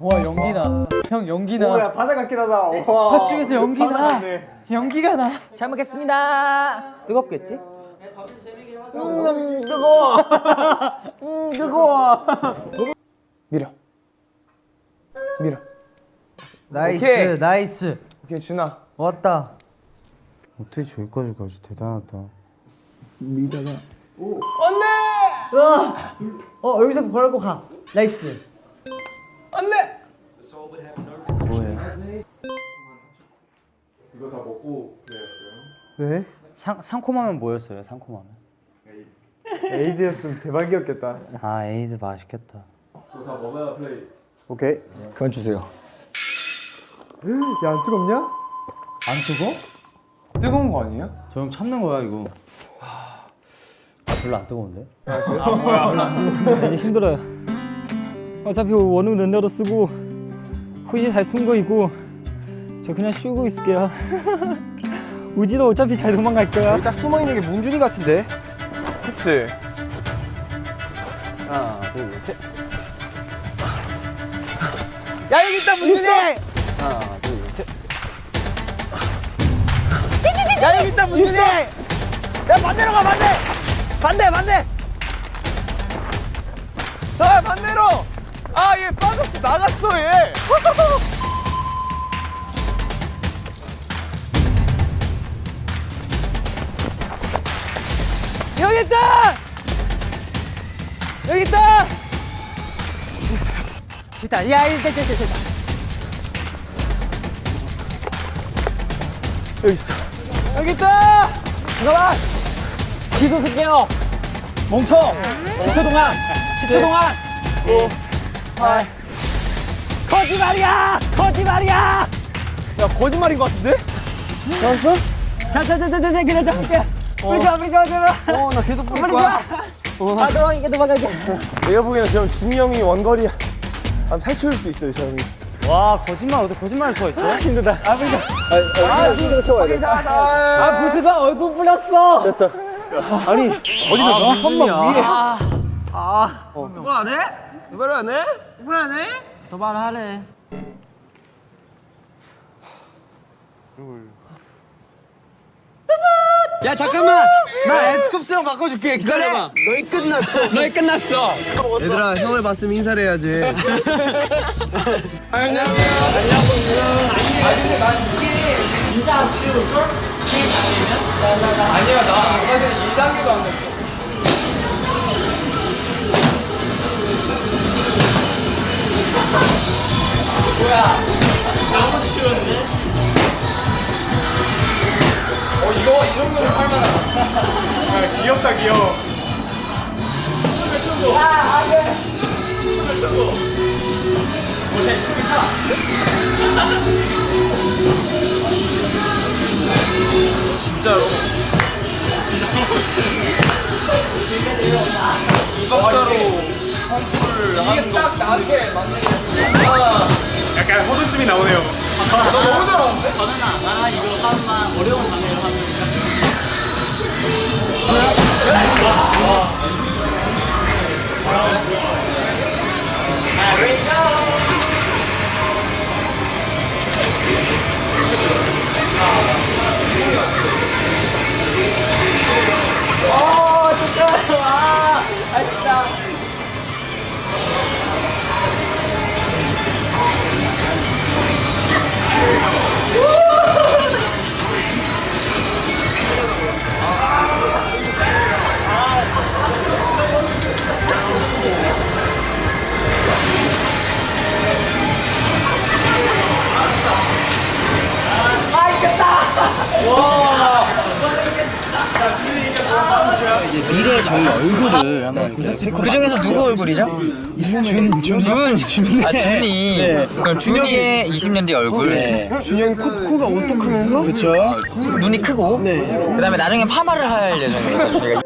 와 연기나. 형 연기나. 오야 바다 같긴 하다. 와. 팥 중에서 연기나. 연기가 나. 잘 먹겠습니다. 뜨겁겠지? 음, 뜨거워. 음, 뜨거워. 밀어. 밀어. 나이스 오케이. 나이스 오케이 준아. 왔다 어떻게 저기까지 가지 대단하다. 어 여기서 걸고 가 나이스 네? 상 상콤하면 뭐였어요? 상콤하면. 에이드였으면 대박이었겠다. 아 에이드 맛있겠다. 오케이. 그만 주세요. 야 안 뜨겁냐? 안 뜨거? 뜨거운 거 아니에요? 저 형 참는 거야 이거. 아 별로 안 뜨거운데? 이제 힘들어요. 어차피 원우 랜더로 쓰고 후시 잘 쓴거 있고 저 그냥 쉬고 있을게요. 우지도 어차피 잘 도망갈 거야. 딱 숨어 있는 게 문준이 같은데. 그치. 하나 둘 셋. 야, 여기 있다, 문준이! 하나 둘 셋. 야, 여기 있다, 문준이! 야, 반대로 가, 반대! 반대, 반대! 자 반대로. 아 얘 빠졌어 나갔어 얘. 여기 있다! 여기 있다! 있다, 야, 있다, 있다, 있다. 여기 있어. 여기 있다! 잠깐만! 기도 쓸게요. 멈춰! 10초 동안! 10초 동안! 5, 8. 거짓말이야! 거짓말이야! 야 거짓말인 것 같은데? 자, 자, 자, 자, 자, 그냥 잡을게. 우리가, 우리가, 우리가. 어나 계속 보일 우리가. 거야. 아, 도망갈게, 도망갈게. 내가 보기에는 그럼 준이 형이 원거리 한 탈출일 수도 있어요 저 형이. 와 거짓말 어떻게 거짓말할 수가 있어? 힘들다. 아, 그러니까. 아 힘들어 쳐야 돼. 아, 부스가 얼굴 불렸어. 아니 어디서 선만 위에. 누가 안 해? 누가 안 해? 누구 안 해? 도발하래. 야 잠깐만 나 에스쿱스랑 바꿔줄게 기다려봐 너희 끝났어 너희 끝났어 얘들아 형을 봤으면 인사를 해야지 안녕하세요 아니야 나 사실 2단계도 안 됐어 어 귀여워. 진짜로 이것자로 펌프를 이게 딱 나한테 맞는 약간 허드슨이 나오네요. 너 너무 잘하는데? ครับ 그 중에서 누구 얼굴이죠? 준, 준, 준, 아, 준이. 그럼 준이의 20년 뒤 얼굴. 준이 형이 코, 코가 오똑하면서 그쵸. 눈이 크고. 그 다음에 나중에 파마를 할 예정이에요. 저희가